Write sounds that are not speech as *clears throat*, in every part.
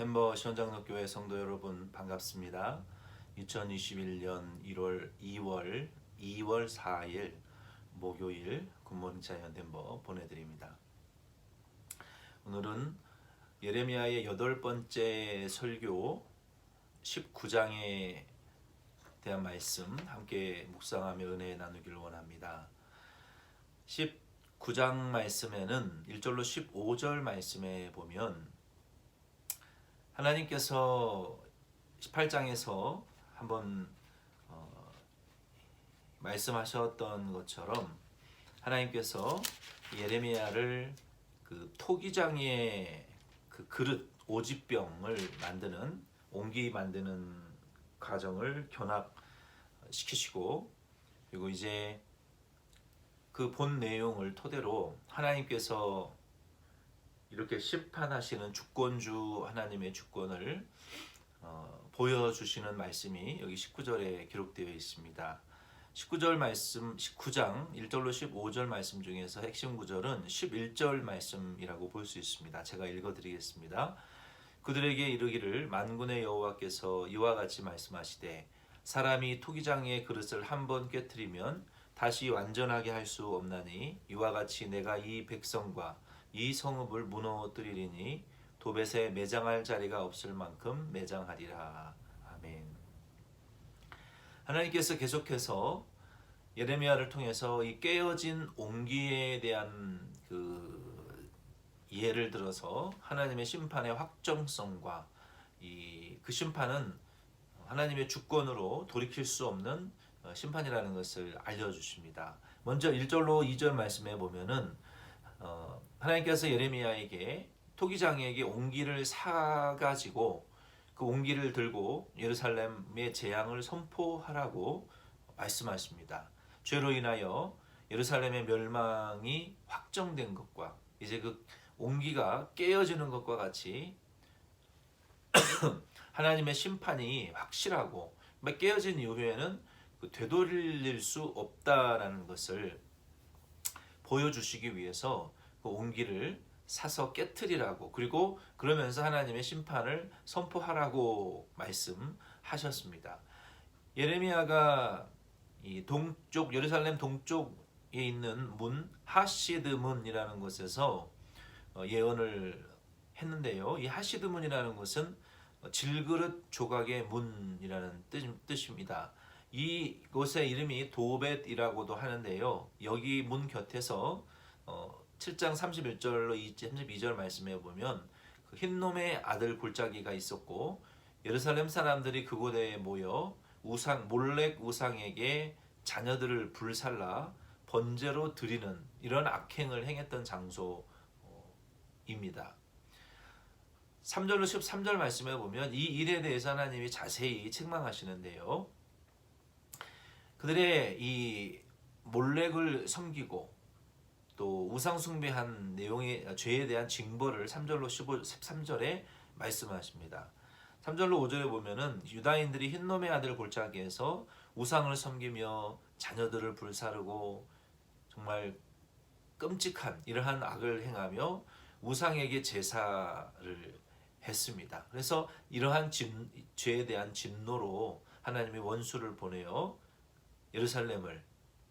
햄버 시원장로교회 성도 여러분 반갑습니다. 2021년 1월 2월 2월 4일 목요일 굿모닝 자이언 햄버 보내드립니다. 오늘은 예레미야의 여덟 번째 설교 19장에 대한 말씀 함께 묵상하며 은혜 나누기를 원합니다. 19장 말씀에는 1절로 15절 말씀에 보면 하나님께서 18장에서 한번 어, 말씀하셨던 것처럼 하나님께서 예레미야를 그 토기장의 그 그릇 오지병을 만드는 옹기 만드는 과정을 견학시키시고 그리고 이제 그 본 내용을 토대로 하나님께서 이렇게 심판하시는 주권주 하나님의 주권을 어, 보여주시는 말씀이 여기 19절에 기록되어 있습니다. 19절 말씀 19장 1절로 15절 말씀 중에서 핵심 구절은 11절 말씀이라고 볼 수 있습니다. 제가 읽어 드리겠습니다. 그들에게 이르기를 만군의 여호와께서 이와 같이 말씀하시되 사람이 토기장의 그릇을 한 번 깨뜨리면 다시 완전하게 할 수 없나니 이와 같이 내가 이 백성과 이 성읍을 무너뜨리리니 도벳에 매장할 자리가 없을 만큼 매장하리라. 아멘. 하나님께서 계속해서 예레미야를 통해서 이 깨어진 옹기에 대한 그 예를 들어서 하나님의 심판의 확정성과 이 그 심판은 하나님의 주권으로 돌이킬 수 없는 어, 심판이라는 것을 알려주십니다. 먼저 1절로 2절 말씀에 보면은 어, 하나님께서 예레미야에게 토기장에게 옹기를 사가지고 그 옹기를 들고 예루살렘의 재앙을 선포하라고 말씀하십니다. 죄로 인하여 예루살렘의 멸망이 확정된 것과 이제 그 옹기가 깨어지는 것과 같이 *clears throat* 하나님의 심판이 확실하고 깨어진 이후에는 그 되돌릴 수 없다라는 것을 보여주시기 위해서 그 옹기를 사서 깨뜨리라고 그리고 그러면서 하나님의 심판을 선포하라고 말씀하셨습니다. 예레미야가 이 동쪽 예루살렘 동쪽에 있는 문 하시드 문이라는 곳에서 어, 예언을 했는데요. 이 하시드 문이라는 것은 질그릇 조각의 문이라는 뜻입니다. 이곳의 이름이 도벳이라고도 하는데요. 여기 문 곁에서 어, 7장 31절로 32절 말씀에 보면 그 흰놈의 아들 골짜기가 있었고 예루살렘 사람들이 그곳에 모여 우상 몰렉 우상에게 자녀들을 불살라 번제로 드리는 이런 악행을 행했던 장소입니다. 3절로 13절 말씀에 보면 이 일에 대해서 하나님이 자세히 책망하시는데요. 그들의 이 몰렉을 섬기고 또 우상 숭배한 내용의 죄에 대한 징벌을 3절로 15 13절에 말씀하십니다. 3절로 5절에 보면은 유다인들이 흰놈의 아들 골짜기에서 우상을 섬기며 자녀들을 불사르고 정말 끔찍한 이러한 악을 행하며 우상에게 제사를 했습니다. 그래서 이러한 진, 죄에 대한 진노로 하나님이 원수를 보내어 예루살렘을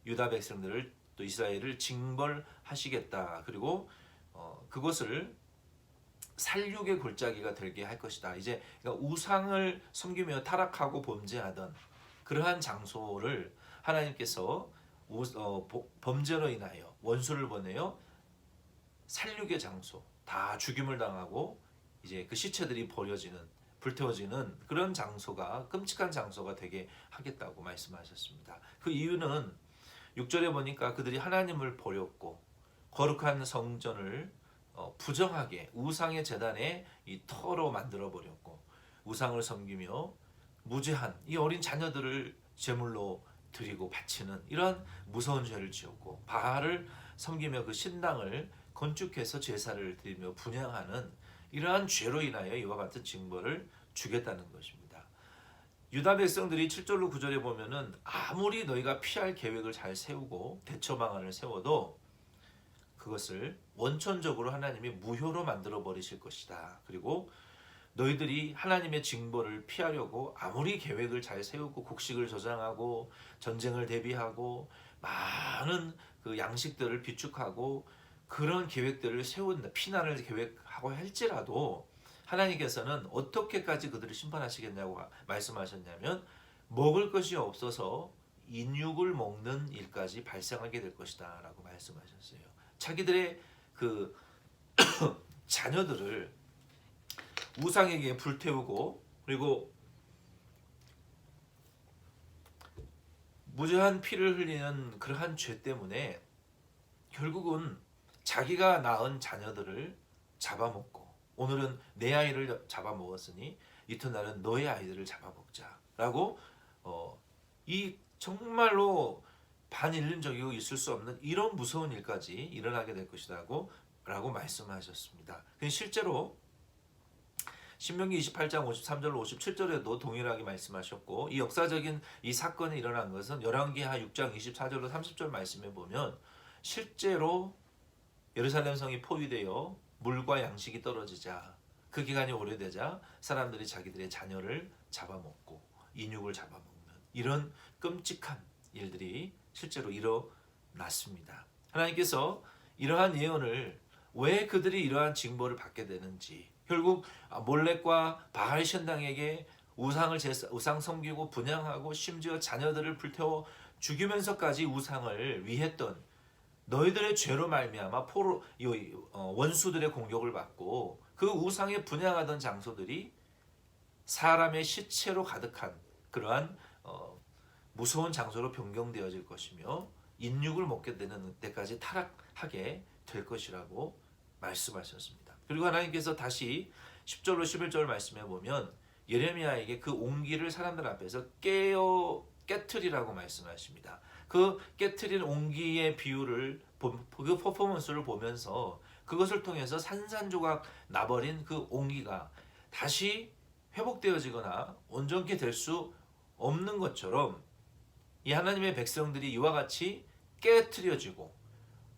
유다 백성들을 또 이스라엘을 징벌하시겠다. 그리고 어, 그것을 살육의 골짜기가 되게 할 것이다. 이제 그러니까 우상을 섬기며 타락하고 범죄하던 그러한 장소를 하나님께서 우, 어, 범죄로 인하여 원수를 보내요 살육의 장소 다 죽임을 당하고 이제 그 시체들이 버려지는 불태워지는 그런 장소가 끔찍한 장소가 되게 하겠다고 말씀하셨습니다. 그 이유는 6절에 보니까 그들이 하나님을 버렸고 거룩한 성전을 어, 부정하게 우상의 재단에 이 터로 만들어 버렸고 우상을 섬기며 무죄한 이 어린 자녀들을 제물로 드리고 바치는 이런 무서운 죄를 지었고 바알을 섬기며 그 신당을 건축해서 제사를 드리며 분양하는 이러한 죄로 인하여 이와 같은 징벌을 주겠다는 것입니다. 유다 백성들이 7절로 9절에 보면은 아무리 너희가 피할 계획을 잘 세우고 대처 방안을 세워도 그것을 원천적으로 하나님이 무효로 만들어 버리실 것이다. 그리고 너희들이 하나님의 징벌을 피하려고 아무리 계획을 잘 세우고 곡식을 저장하고 전쟁을 대비하고 많은 그 양식들을 비축하고 그런 계획들을 세운다 피난을 계획하고 할지라도 하나님께서는 어떻게까지 그들을 심판하시겠냐고 말씀하셨냐면 먹을 것이 없어서 인육을 먹는 일까지 발생하게 될 것이다라고 말씀하셨어요. 자기들의 그 *clears throat* 자녀들을 우상에게 불태우고 그리고 무죄한 피를 흘리는 그러한 죄 때문에 결국은 자기가 낳은 자녀들을 잡아먹고 오늘은 내 아이를 잡아먹었으니 이튿날은 너의 아이들을 잡아먹자라고 어, 이 정말로 반인륜적이고 있을 수 없는 이런 무서운 일까지 일어나게 될 것이라고 라고 말씀하셨습니다. 실제로 신명기 28장 53절 57절에도 동일하게 말씀하셨고 이 역사적인 이 사건이 일어난 것은 열왕기하 6장 24절로 30절 말씀에 보면 실제로 예루살렘 성이 포위되어 물과 양식이 떨어지자 그 기간이 오래되자 사람들이 자기들의 자녀를 잡아먹고 인육을 잡아먹는 이런 끔찍한 일들이 실제로 일어났습니다. 하나님께서 이러한 예언을 왜 그들이 이러한 징벌을 받게 되는지 결국 몰렉과 바알 신당에게 우상을 제사, 우상 섬기고 분양하고 심지어 자녀들을 불태워 죽이면서까지 우상을 위했던 너희들의 죄로 말미암아 포로 어, 원수들의 공격을 받고 그 우상에 분양하던 장소들이 사람의 시체로 가득한 그러한 어, 무서운 장소로 변경되어질 것이며 인육을 먹게 되는 때까지 타락하게 될 것이라고 말씀하셨습니다. 그리고 하나님께서 다시 10절로 11절 말씀해 보면 예레미야에게 그 옹기를 사람들 앞에서 깨어 깨트리라고 말씀하십니다. 그 깨트린 옹기의 비율을 그 퍼포먼스를 보면서 그것을 통해서 산산조각 나버린 그 옹기가 다시 회복되어지거나 온전케 될 수 없는 것처럼 이 하나님의 백성들이 이와 같이 깨트려지고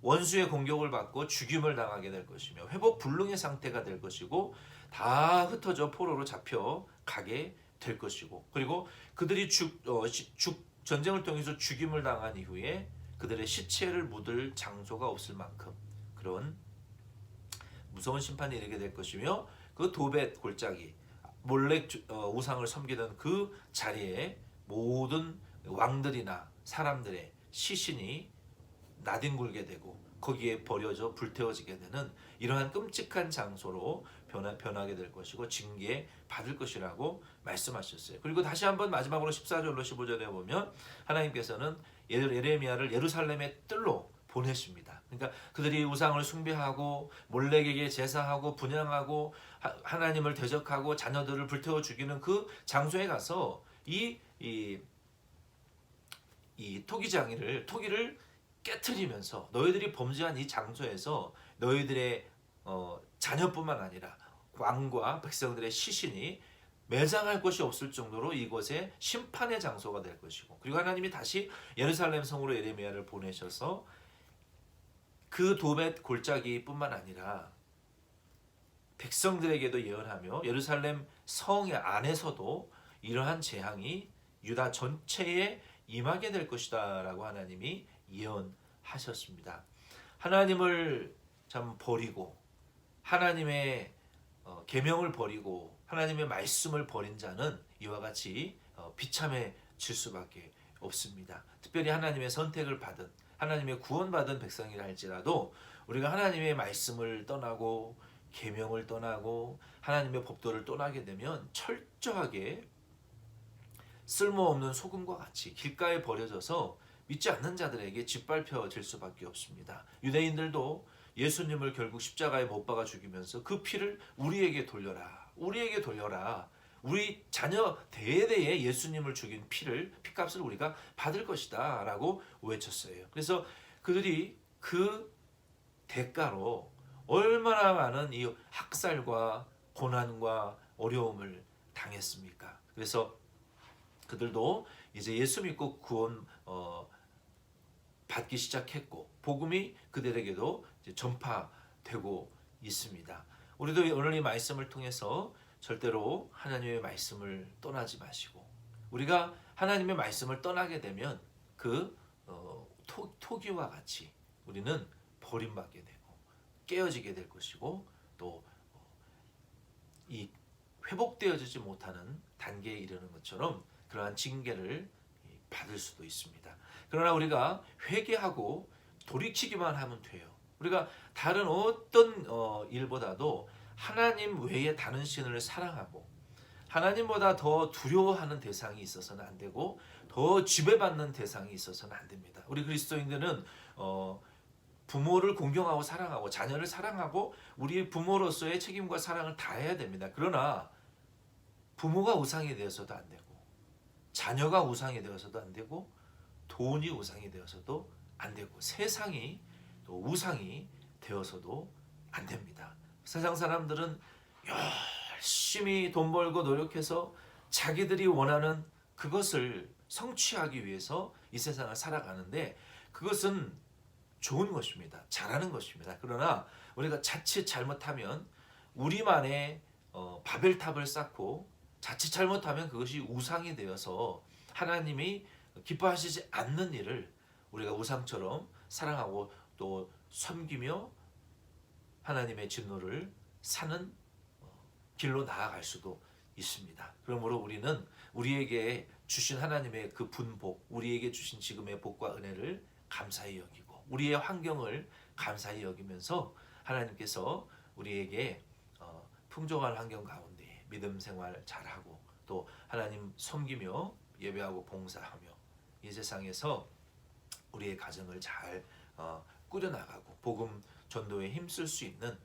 원수의 공격을 받고 죽임을 당하게 될 것이며 회복 불능의 상태가 될 것이고 다 흩어져 포로로 잡혀 가게 될 것이고 그리고 그들이 죽, 어, 죽 전쟁을 통해서 죽임을 당한 이후에 그들의 시체를 묻을 장소가 없을 만큼 그런 무서운 심판이 이르게 될 것이며 그 도벳 골짜기 몰렉 어, 우상을 섬기던 그 자리에 모든 왕들이나 사람들의 시신이 나뒹굴게 되고 거기에 버려져 불태워지게 되는 이러한 끔찍한 장소로 변하, 변하게 될 것이고 징계 받을 것이라고 말씀하셨어요. 그리고 다시 한번 마지막으로 14절로 15절에 보면 하나님께서는 예레미야를 예루살렘의 뜰로 보내십니다. 그러니까 그들이 우상을 숭배하고 몰렉에게 제사하고 분양하고 하나님을 대적하고 자녀들을 불태워 죽이는 그 장소에 가서 이, 이, 이 토기장이를 토기를 깨트리면서 너희들이 범죄한 이 장소에서 너희들의 어, 자녀뿐만 아니라 왕과 백성들의 시신이 매장할 것이 없을 정도로 이곳에 심판의 장소가 될 것이고 그리고 하나님이 다시 예루살렘 성으로 예레미야를 보내셔서 그 도벳 골짜기뿐만 아니라 백성들에게도 예언하며 예루살렘 성의 안에서도 이러한 재앙이 유다 전체에 임하게 될 것이다라고 하나님이 예언하셨습니다. 하나님을 참 버리고 하나님의 어, 계명을 버리고 하나님의 말씀을 버린 자는 이와 같이 어, 비참해질 수밖에 없습니다. 특별히 하나님의 선택을 받은 하나님의 구원받은 백성이라 할지라도 우리가 하나님의 말씀을 떠나고 계명을 떠나고 하나님의 법도를 떠나게 되면 철저하게 쓸모없는 소금과 같이 길가에 버려져서 믿지 않는 자들에게 짓밟혀질 수밖에 없습니다. 유대인들도 예수님을 결국 십자가에 못 박아 죽이면서 그 피를 우리에게 돌려라. 우리에게 돌려라. 우리 자녀 대대에 예수님을 죽인 피를 피값을 우리가 받을 것이다라고 외쳤어요. 그래서 그들이 그 대가로 얼마나 많은 이 학살과 고난과 어려움을 당했습니까? 그래서 그들도 이제 예수 믿고 구원 어, 받기 시작했고 복음이 그들에게도 전파되고 있습니다. 우리도 오늘 이 말씀을 통해서 절대로 하나님의 말씀을 떠나지 마시고 우리가 하나님의 말씀을 떠나게 되면 그 어, 토, 토기와 같이 우리는 버림받게 되고 깨어지게 될 것이고 또 이 회복되어지지 못하는 단계에 이르는 것처럼 그러한 징계를 받을 수도 있습니다. 그러나 우리가 회개하고 돌이키기만 하면 돼요. 우리가 다른 어떤 어, 일보다도 하나님 외에 다른 신을 사랑하고 하나님보다 더 두려워하는 대상이 있어서는 안 되고 더 지배받는 대상이 있어서는 안 됩니다. 우리 그리스도인들은 어, 부모를 공경하고 사랑하고 자녀를 사랑하고 우리 부모로서의 책임과 사랑을 다해야 됩니다. 그러나 부모가 우상이 되어서도 안 되고 자녀가 우상이 되어서도 안 되고 돈이 우상이 되어서도 안 되고 세상이 또 우상이 되어서도 안 됩니다. 세상 사람들은 열심히 돈 벌고 노력해서 자기들이 원하는 그것을 성취하기 위해서 이 세상을 살아가는데 그것은 좋은 것입니다. 잘하는 것입니다. 그러나 우리가 자칫 잘못하면 우리만의 어, 바벨탑을 쌓고 자칫 잘못하면 그것이 우상이 되어서 하나님이 기뻐하시지 않는 일을 우리가 우상처럼 사랑하고 또 섬기며 하나님의 진노를 사는 어, 길로 나아갈 수도 있습니다. 그러므로 우리는 우리에게 주신 하나님의 그 분복, 우리에게 주신 지금의 복과 은혜를 감사히 여기고 우리의 환경을 감사히 여기면서 하나님께서 우리에게 어, 풍족한 환경 가운데 믿음 생활 잘하고 또 하나님 섬기며 예배하고 봉사하며 이 세상에서 우리의 가정을 잘 어, 꾸려나가고 복음 전도에 힘쓸 수 있는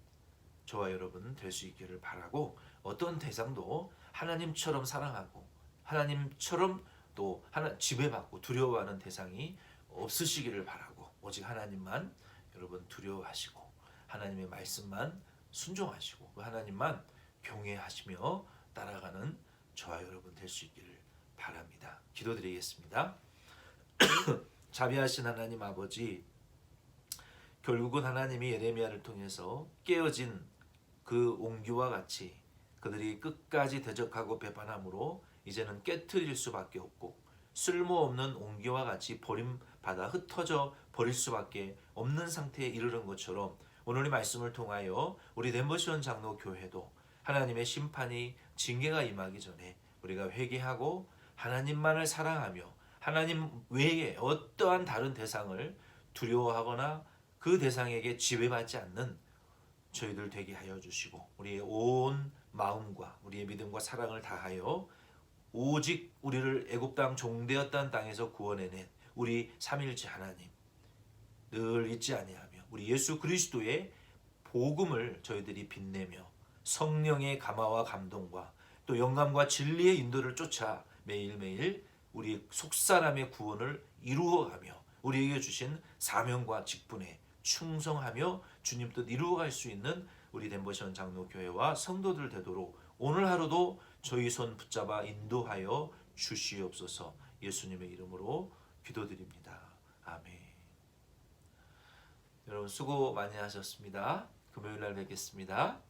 저와 여러분 될 수 있기를 바라고 어떤 대상도 하나님처럼 사랑하고 하나님처럼 또 하나 지배받고 두려워하는 대상이 없으시기를 바라고 오직 하나님만 여러분 두려워하시고 하나님의 말씀만 순종하시고 그 하나님만 경외하시며 따라가는 저와 여러분 될 수 있기를 바랍니다. 기도드리겠습니다. *clears throat* 자비하신 하나님 아버지 결국은 하나님이 예레미야를 통해서 깨어진 그 옹기와 같이 그들이 끝까지 대적하고 배반함으로 이제는 깨트릴 수밖에 없고 쓸모없는 옹기와 같이 버림받아 흩어져 버릴 수밖에 없는 상태에 이르는 것처럼 오늘의 말씀을 통하여 우리 덴버시온 장로 교회도 하나님의 심판이 징계가 임하기 전에 우리가 회개하고 하나님만을 사랑하며 하나님 외에 어떠한 다른 대상을 두려워하거나 그 대상에게 지배받지 않는 저희들 되게 하여 주시고 우리의 온 마음과 우리의 믿음과 사랑을 다하여 오직 우리를 애굽 땅 종되었던 땅에서 구원해낸 우리 삼일째 하나님 늘 잊지 아니하며 우리 예수 그리스도의 복음을 저희들이 빛내며 성령의 감화와 감동과 또 영감과 진리의 인도를 쫓아 매일매일 우리 속사람의 구원을 이루어가며 우리에게 주신 사명과 직분에 충성하며 주님 뜻 이루어갈 수 있는 우리 덴버션 장로교회와 성도들 되도록 오늘 하루도 저희 손 붙잡아 인도하여 주시옵소서 예수님의 이름으로 기도드립니다. 아멘. 여러분 수고 많이 하셨습니다. 금요일 날 뵙겠습니다.